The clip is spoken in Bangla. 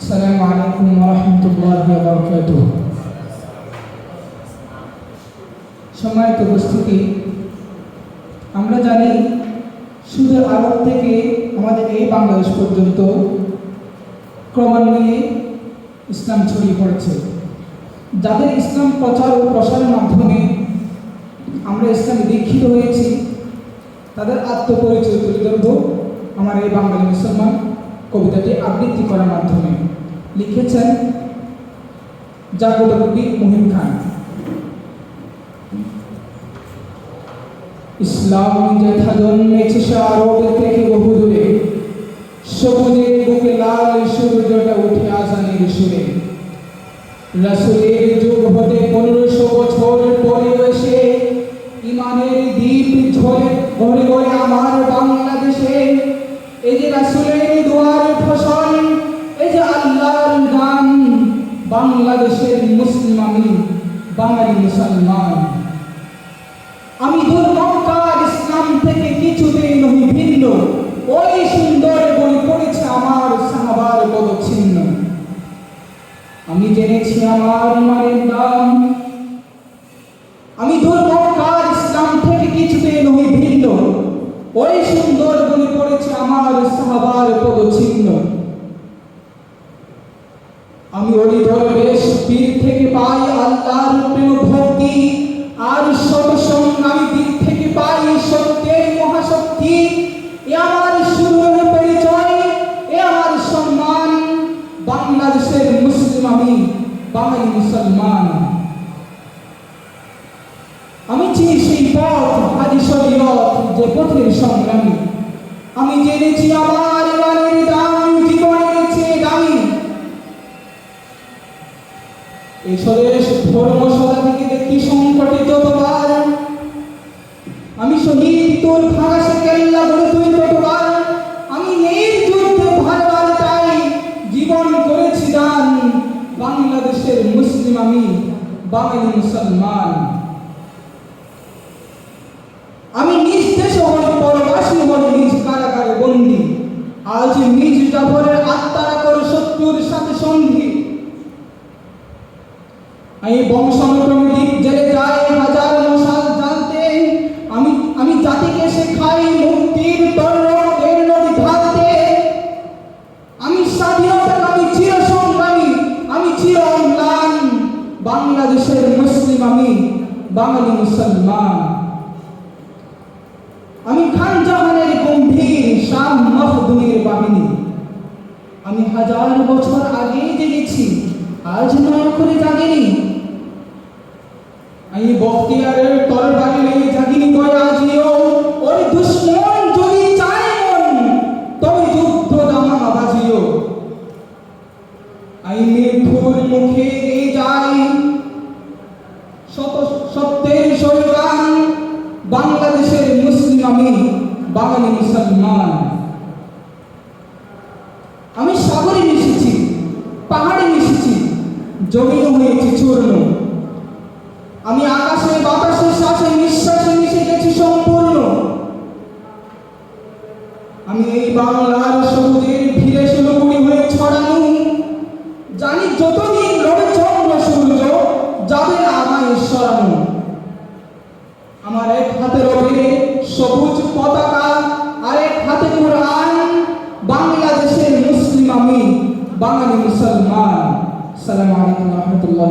السلام عليكم ورحمة الله وبركاته সম্মানিত উপস্থিতি আমরা জানি শুধু আরব থেকে আমাদের এই বাংলাদেশ পর্যন্ত ক্রমান্বয়ে ইসলাম ছড়িয়ে পড়েছে যাদের ইসলাম প্রচার ও প্রসারের মাধ্যমে আমরা ইসলামে দীক্ষিত হয়েছি তাদের আত্মপরিচয় তুলে ধরব আমার এই বাঙালি মুসলমান কবিতাটি আবৃত্তি করার মাধ্যমে লিখেছেন জাগ্রত কবি মহিম খান। ইসলাম যেথা জন্মেছে থেকে বহু দূরে বুকে লাল সূর্যটা উঠে সুরে। যুগ হতে পনেরোশো বছর পরে এসে ইমানের দ্বীপ ঝরে ঘরে ঘরে আমার বাংলাদেশে। এই যে রাসুলের দুয়ার ফসল এই যে আল্লাহর গান বাংলাদেশের মুসলিম আমি বাঙালি মুসলমান। আমি দূর মক্কার ইসলাম থেকে কিছুতেই নহি ভিন্ন। ওই সুন্দর বই পড়েছে আমার সাহাবার পদচিহ্ন আমি জেনেছি আমার ইমানের দাম আমি দূর মক্কার ইসলাম থেকে কিছুতেই নহি ভিন্ন। ওই সুন্দর বই পড়েছে আমার সাহাবার পদচিহ্ন আমি ওই দরবেশ পীর থেকে পাই আল্লাহর প্রেম ভক্তি, আর সৎসঙ্গ আমি দিক থেকে পাই সত্যের মহাশক্তি। এ আমার সুন্দর পরিচয়, এ আমার সম্মান। বাংলাদেশের মুসলিম আমি, বাঙালি মুসলমান। আমি চিনি সেই পথ, হাজি শরীয়ত, যে পথের সংগ্রামী। আমি জেনেছি আমার ইমানের দাম জীবনের চেয়ে দামি এই ধর্ম সদা থেকে দেখি সংকটে যতবার আমি শহীদ, তোর ভাগাসে কেল্লা বলে তুই ততবার আমি নেই যুদ্ধে ভারবার তাই, জীবন করেছি দান। বাংলাদেশের মুসলিম আমি, বাঙালি মুসলমান। আমি নিজ দেশে হল পরবাসী হল নিজ কারাগারে বন্দি। আজ নিজ জাফরের আত্মারা আমি বংশানুক্রমে দ্বীপ জেলে যাই, হাজার মশাল জানতে। আমি আমি জাতিকে শেখাই মুক্তির তর্ণের আমি স্বাধীনতা আমি চির সংগ্রামী, আমি চির অম্লান। বাংলাদেশের মুসলিম আমি, বাঙালি মুসলমান। আমি খান জাহানের গম্ভীর শাহ মখদুমের বাহিনী। আমি হাজার বছর আগে জেগেছি, আজ নয় করে জাগিনি আমি বখতিয়ারের তরবারি নিয়ে জাগিনি কয় আজিও ওই দুশ্মন যদি চায় তবে যুদ্ধ দামা বাজিও আমি মৃত্যুর মুখে দিয়ে যাই শত সত্যের স্লোগান, বাংলাদেশের মুসলিম আমি, বাঙালি মুসলমান। আমি সাগরে মিশেছি, পাহাড়ে মিশেছি জমিও হয়েছে চূর্ণ। এই বাংলার সবুজের ভিড়ে শিলগুড়ি হয়ে ছড়ানো। জানি যতদিন রবে চন্দ্র সূর্য যাবে না আমায় আমার এক হাতে রবে সবুজ পতাকা, আর এক হাতে কোরআন। বাংলাদেশের মুসলিম আমি, বাঙালি মুসলমান। সালাম আলাইকুম রহমতুল্লাহ